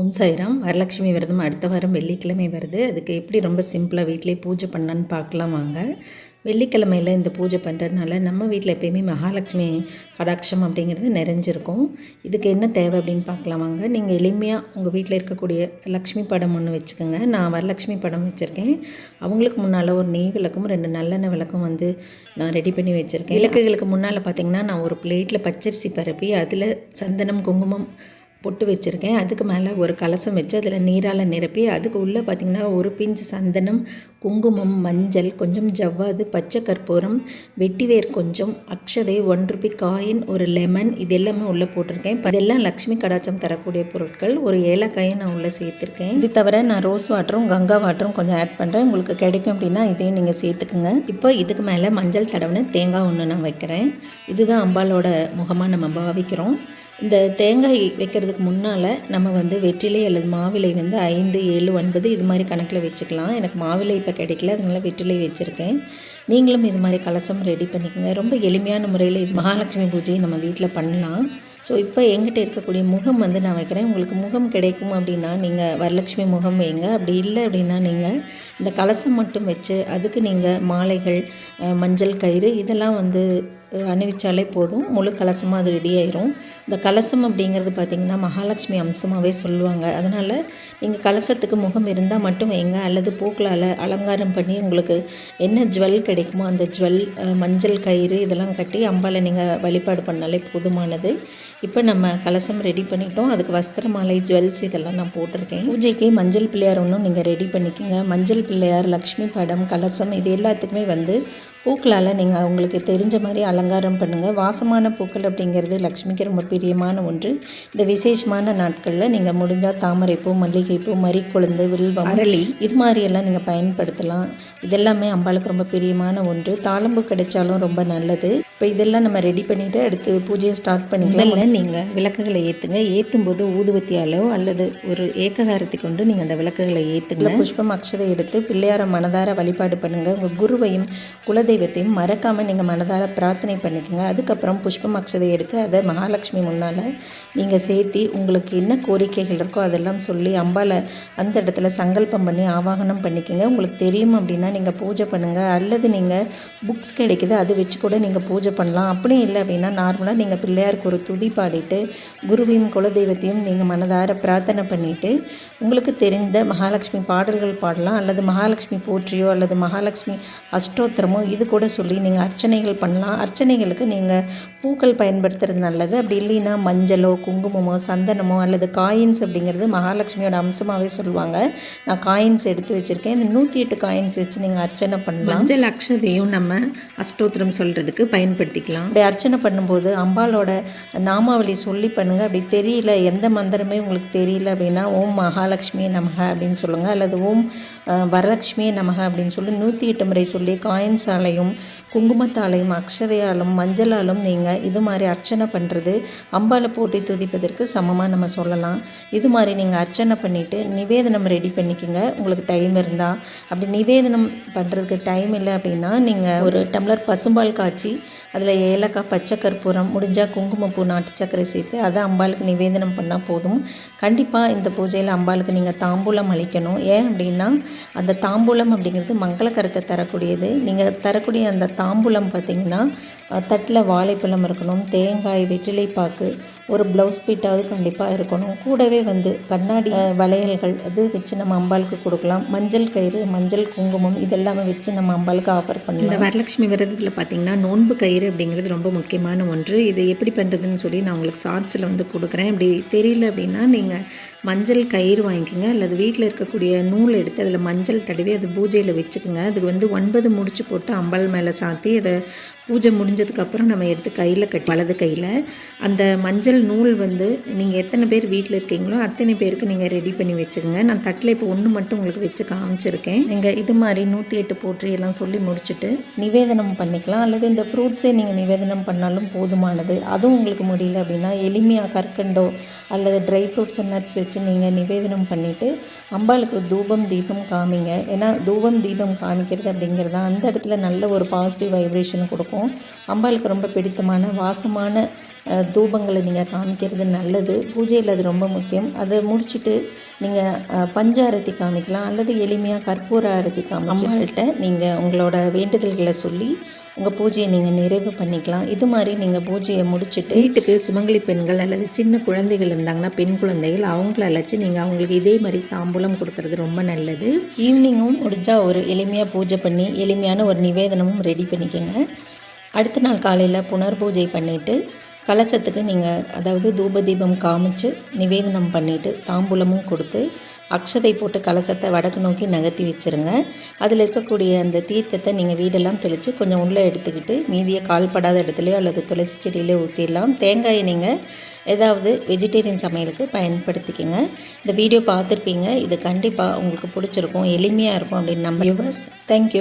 ஓம் சாய்ராம். வரலட்சுமி விரதம் அடுத்த வாரம் வெள்ளிக்கிழமை வருது. அதுக்கு எப்படி ரொம்ப சிம்பிளாக வீட்டிலே பூஜை பண்ணான்னு பார்க்கலாம் வாங்க. வெள்ளிக்கிழமையில் இந்த பூஜை பண்ணுறதுனால நம்ம வீட்டில் எப்பயுமே மகாலட்சுமி கடாட்சம் அப்படிங்கிறது நிறைஞ்சிருக்கும். இதுக்கு என்ன தேவை அப்படின்னு பார்க்கலாம் வாங்க. நீங்கள் எளிமையாக உங்கள் வீட்டில் இருக்கக்கூடிய லக்ஷ்மி படம் ஒன்று வச்சுக்கோங்க. நான் வரலட்சுமி படம் வச்சுருக்கேன். அவங்களுக்கு முன்னால் ஒரு நெய் விளக்கும் ரெண்டு நல்லெண்ணெய் விளக்கும் வந்து நான் ரெடி பண்ணி வச்சுருக்கேன். விளக்குகளுக்கு முன்னால் பார்த்தீங்கன்னா நான் ஒரு பிளேட்டில் பச்சரிசி பரப்பி அதில் சந்தனம் குங்குமம் பொட்டு வச்சுருக்கேன். அதுக்கு மேலே ஒரு கலசம் வச்சு அதில் நீரால் நிரப்பி அதுக்கு உள்ளே பார்த்திங்கன்னா ஒரு பிஞ்சு சந்தனம் குங்குமம் மஞ்சள் கொஞ்சம் ஜவ்வாது பச்சை கற்பூரம் வெட்டிவேர் கொஞ்சம் அக்ஷதை ஒன் ருபி காயின் ஒரு லெமன் இது எல்லாமே உள்ளே போட்டிருக்கேன். இப்போ இதெல்லாம் லக்ஷ்மி கடாச்சம் தரக்கூடிய பொருட்கள். ஒரு ஏலக்காயை நான் உள்ளே சேர்த்துருக்கேன். இது தவிர நான் ரோஸ் வாட்டரும் கங்கா வாட்டரும் கொஞ்சம் ஆட் பண்ணுறேன் உங்களுக்கு கிடைக்கும் அப்படின்னா இதையும் நீங்கள் சேர்த்துக்குங்க. இப்போ இதுக்கு மேலே மஞ்சள் தடவுன தேங்காய் ஒன்று நான் வைக்கிறேன். இதுதான் அம்பாலோட முகமாக நம்ம பாவிக்கிறோம். இந்த தேங்காய் வைக்கிறதுக்கு முன்னால் நம்ம வந்து வெற்றிலை அல்லது மாவிலை வந்து ஐந்து ஏழு ஒன்பது இது மாதிரி கணக்கில் வச்சுக்கலாம். எனக்கு மாவிலை இப்போ கிடைக்கல. அதனால வெற்றிலை வச்சுருக்கேன். நீங்களும் இது மாதிரி கலசம் ரெடி பண்ணிக்கோங்க. ரொம்ப எளிமையான முறையில் இது மகாலட்சுமி பூஜையை நம்ம வீட்டில் பண்ணலாம். ஸோ இப்போ எங்கிட்ட இருக்கக்கூடிய முகம் வந்து நான் வைக்கிறேன். உங்களுக்கு முகம் கிடைக்கும் அப்படின்னா நீங்கள் வரலட்சுமி முகம் வைங்க. அப்படி இல்லை அப்படின்னா நீங்கள் இந்த கலசம் மட்டும் வச்சு அதுக்கு நீங்கள் மாலைகள் மஞ்சள் கயிறு இதெல்லாம் வந்து அணிவிச்சாலே போதும். முழு கலசமாக அது ரெடி ஆயிரும். இந்த கலசம் அப்படிங்கிறது பார்த்திங்கன்னா மகாலட்சுமி அம்சமாகவே சொல்லுவாங்க. அதனால் நீங்கள் கலசத்துக்கு முகம் இருந்தால் மட்டும் வைங்க. அல்லது பூக்களால் அலங்காரம் பண்ணி உங்களுக்கு என்ன ஜுவல் கிடைக்குமோ அந்த ஜுவல் மஞ்சள் கயிறு இதெல்லாம் கட்டி அம்பாலை நீங்கள் வழிபாடு பண்ணாலே போதுமானது. இப்போ நம்ம கலசம் ரெடி பண்ணிட்டோம். அதுக்கு வஸ்திர மாலை ஜுவல்ஸ் இதெல்லாம் நான் போட்டிருக்கேன். பூஜைக்கு மஞ்சள் பிள்ளையார் ஒன்றும் நீங்கள் ரெடி பண்ணிக்கோங்க. மஞ்சள் பிள்ளையார் லக்ஷ்மி படம் கலசம் இது எல்லாத்துக்குமே வந்து பூக்களால் நீங்கள் உங்களுக்கு தெரிஞ்ச மாதிரி அலங்காரம் பண்ணுங்கள் வாசமான பூக்கள் அப்படிங்கிறது லக்ஷ்மிக்கு ரொம்ப பிரியமான ஒன்று. இந்த விசேஷமான நாட்களில் நீங்கள் முடிஞ்சால் தாமரைப்பூ மல்லிகைப்பூ மறிக்கொழுந்து வில்வம் அரளி. இது மாதிரியெல்லாம் நீங்கள் பயன்படுத்தலாம். இதெல்லாமே அம்பாளுக்கு ரொம்ப பிரியமான ஒன்று. தாளம்பூ கிடைச்சாலும் ரொம்ப நல்லது. இப்போ இதெல்லாம் நம்ம ரெடி பண்ணிவிட்டு அடுத்து பூஜையை ஸ்டார்ட் பண்ணிக்கலாம். நீங்கள் விளக்குகளை ஏற்றுங்க ஏற்றும் போது ஊதுவத்தியாலோ அல்லது ஒரு ஏக்ககாரத்தை கொண்டு நீங்கள் அந்த விளக்குகளை ஏற்றுங்க புஷ்பம் அக்ஷதை எடுத்து பிள்ளையார மனதார வழிபாடு பண்ணுங்கள் உங்கள் குருவையும் குலதெய்வத்தையும் மறக்காமல் நீங்கள் மனதார பிரார்த்தனை பண்ணிக்கோங்க. அதுக்கப்புறம் புஷ்பம் அக்ஷதை எடுத்து அதை மகாலட்சுமி முன்னால் நீங்கள் சேர்த்தி உங்களுக்கு என்ன கோரிக்கைகள் இருக்கோ அதெல்லாம் சொல்லி அம்பாவை அந்த இடத்துல சங்கல்பம் பண்ணி ஆவாகனம் பண்ணிக்கோங்க. உங்களுக்கு தெரியும் அப்படின்னா நீங்கள் பூஜை பண்ணுங்கள் அல்லது நீங்கள் புக்ஸ் கிடைக்குது அது வச்சு கூட நீங்கள் பூஜை பண்ணலாம். அப்படி இல்லை அப்படின்னா நார்மலாக நீங்கள் பிள்ளையாருக்கு ஒரு துதி பாடிட்டு குருவையும் குலதெய்வத்தையும் நீங்கள் மனதார பிரார்த்தனை பண்ணிவிட்டு உங்களுக்கு தெரிந்த மகாலட்சுமி பாடல்கள் பாடலாம். அல்லது மகாலட்சுமி போற்றியோ அல்லது மகாலட்சுமி அஷ்டோத்திரமோ இது கூட சொல்லி நீங்கள் அர்ச்சனைகள் பண்ணலாம். அர்ச்சனைகளுக்கு நீங்கள் பூக்கள் பயன்படுத்துறது நல்லது. அப்படி இல்லைன்னா மஞ்சளோ குங்குமமோ சந்தனமோ அல்லது காயின்ஸ் அப்படிங்கிறது மகாலட்சுமியோட அம்சமாகவே சொல்லுவாங்க. நான் காயின்ஸ் எடுத்து வச்சுருக்கேன். இந்த நூற்றி எட்டு காயின்ஸ் வச்சு நீங்கள் அர்ச்சனை பண்ணலாம். மஞ்சள் அக்ஷதையும் நம்ம அஷ்டோத்திரம் சொல்கிறதுக்கு பயன்படுத்திக்கலாம். அப்படி அர்ச்சனை பண்ணும்போது அம்பாலோட நாமாவளி சொல்லி பண்ணுங்கள் அப்படி தெரியல எந்த மந்திரமே உங்களுக்கு தெரியல அப்படின்னா ஓம் மகாலட்சுமி நமக அப்படின்னு சொல்லுங்கள் அல்லது ஓம் வரலட்சுமி நமக அப்படின்னு சொல்லி நூற்றி எட்டு முறை சொல்லி காயின்ஸாலையும் குங்குமத்தாலையும் அக்ஷதையாலும் மஞ்சளாலும் நீங்கள் இது மாதிரி அர்ச்சனை பண்ணுறது அம்பாலை போட்டி துதிப்பதற்கு சமமாக நம்ம சொல்லலாம். இது மாதிரி நீங்கள் அர்ச்சனை பண்ணிவிட்டு நிவேதனம் ரெடி பண்ணிக்கோங்க. உங்களுக்கு டைம் இருந்தால் அப்படி நிவேதனம் பண்ணுறதுக்கு டைம் இல்லை அப்படின்னா நீங்கள் ஒரு டம்ளர் பசும்பால் காய்ச்சி அதில் ஏலக்காய் பச்சை கற்பூரம் முடிஞ்சால் குங்குமப்பூ நாட்டு சர்க்கரை சேர்த்து அதை அம்பாளுக்கு நிவேதனம் பண்ணால் போதும். கண்டிப்பாக இந்த பூஜையில் அம்பாளுக்கு நீங்கள் தாம்பூலம் அளிக்கணும். ஏன் அப்படின்னா அந்த தாம்பூலம் அப்படிங்கிறது மங்களகரத்தை தரக்கூடியது. நீங்கள் தரக்கூடிய அந்த தாம்பூலம் பார்த்திங்கன்னா தட்டில் வாழைப்பழம் இருக்கணும் தேங்காய் வெற்றிலைப்பாக்கு ஒரு ப்ளவுஸ் பீட்டாவது கண்டிப்பாக இருக்கணும். கூடவே வந்து கண்ணாடி வளையல்கள் அது வச்சு நம்ம அம்பாளுக்கு கொடுக்கலாம். மஞ்சள் கயிறு மஞ்சள் குங்குமம் இதெல்லாமே வச்சு நம்ம அம்பாளுக்கு ஆஃபர் பண்ணலாம். இந்த வரலட்சுமி விரதத்தில் பார்த்திங்கன்னா நோன்பு கயிறு அப்படிங்கிறது ரொம்ப முக்கியமான ஒன்று. இது எப்படி பண்ணுறதுன்னு சொல்லி நான் உங்களுக்கு ஷார்ட்ஸில் வந்து கொடுக்குறேன். அப்படி தெரியல அப்படின்னா நீங்கள் மஞ்சள் கயிறு வாங்கிக்கோங்க. அல்லது வீட்டில் இருக்கக்கூடிய நூல் எடுத்து அதில் மஞ்சள் தடவி அது பூஜையில் வச்சுக்கோங்க. அதுக்கு வந்து ஒன்பது முடிச்சு போட்டு அம்பாள் கம்பல் மேலே சாத்தி அதை பூஜை முடிஞ்சதுக்கப்புறம் நம்ம எடுத்து கையில் கட்டி வலது கையில் அந்த மஞ்சள் நூல் வந்து நீங்கள் எத்தனை பேர் வீட்டில் இருக்கீங்களோ அத்தனை பேருக்கு நீங்கள் ரெடி பண்ணி வச்சுக்கோங்க. நான் தட்டில் இப்போ ஒன்று மட்டும் உங்களுக்கு வச்சு காமிச்சிருக்கேன். நீங்கள் இது மாதிரி நூற்றி எட்டு போற்றி எல்லாம் சொல்லி முடிச்சுட்டு நிவேதனம் பண்ணிக்கலாம். அல்லது இந்த ஃப்ரூட்ஸே நீங்கள் நிவேதனம் பண்ணாலும் போதுமானது. அதுவும் உங்களுக்கு முடியல அப்படின்னா எளிமையாக கற்கண்டோ அல்லது ட்ரை ஃப்ரூட்ஸ் அண்ட் நட்ஸ் வச்சு நீங்கள் நிவேதனம் பண்ணிவிட்டு அம்பாளுக்கு தூபம் தீபம் காமிங்க. ஏன்னா தூபம் தீபம் காமிக்கிறது அப்படிங்கிறது அந்த இடத்துல நல்ல ஒரு பாசிட்டிவ் வைப்ரேஷன் கொடுக்கும். இருக்கும். அம்பாளுக்கு ரொம்ப பிடித்தமான வாசமான தூபங்களை நீங்கள் காமிக்கிறது நல்லது. பூஜையில் அது ரொம்ப முக்கியம். அதை முடிச்சுட்டு நீங்கள் பஞ்ச ஆரத்தி காமிக்கலாம். அல்லது எளிமையாக கற்பூர ஆரத்தி அம்பாள்கிட்ட நீங்கள் உங்களோட வேண்டுதல்களை சொல்லி உங்கள் பூஜையை நீங்கள் நிறைவு பண்ணிக்கலாம். இது மாதிரி நீங்கள் பூஜையை முடிச்சுட்டு வீட்டுக்கு சுமங்கலி பெண்கள் அல்லது சின்ன குழந்தைகள் இருந்தாங்கன்னா பெண் குழந்தைகள் அவங்கள அழைச்சி நீங்கள் அவங்களுக்கு இதே மாதிரி தாம்பூலம் கொடுக்கறது ரொம்ப நல்லது. ஈவினிங்கும் முடிஞ்சால் ஒரு எளிமையாக பூஜை பண்ணி எளிமையான ஒரு நிவேதனமும் ரெடி பண்ணிக்கோங்க. அடுத்த நாள் காலையில் புனர் பூஜை பண்ணிவிட்டு கலசத்துக்கு நீங்கள் அதாவது தூப தீபம் காமிச்சு நிவேதனம் பண்ணிவிட்டு தாம்பூலமும் கொடுத்து அக்ஷதை போட்டு கலசத்தை வடக்கு நோக்கி நகர்த்தி வச்சுருங்க. அதில் இருக்கக்கூடிய அந்த தீர்த்தத்தை நீங்கள் வீடெல்லாம் தெளித்து கொஞ்சம் உள்ளே எடுத்துக்கிட்டு மீதியை கால்படாத இடத்துலையோ அல்லது துளசி செடியிலே ஊற்றிடலாம் தேங்காயை நீங்கள் ஏதாவது வெஜிடேரியன் சமையலுக்கு பயன்படுத்திக்கோங்க. இந்த வீடியோ பார்த்துருப்பீங்க. இது கண்டிப்பாக உங்களுக்கு பிடிச்சிருக்கும் எளிமையாக இருக்கும் அப்படின்னு நம்ம யூவர்ஸ் தேங்க்யூ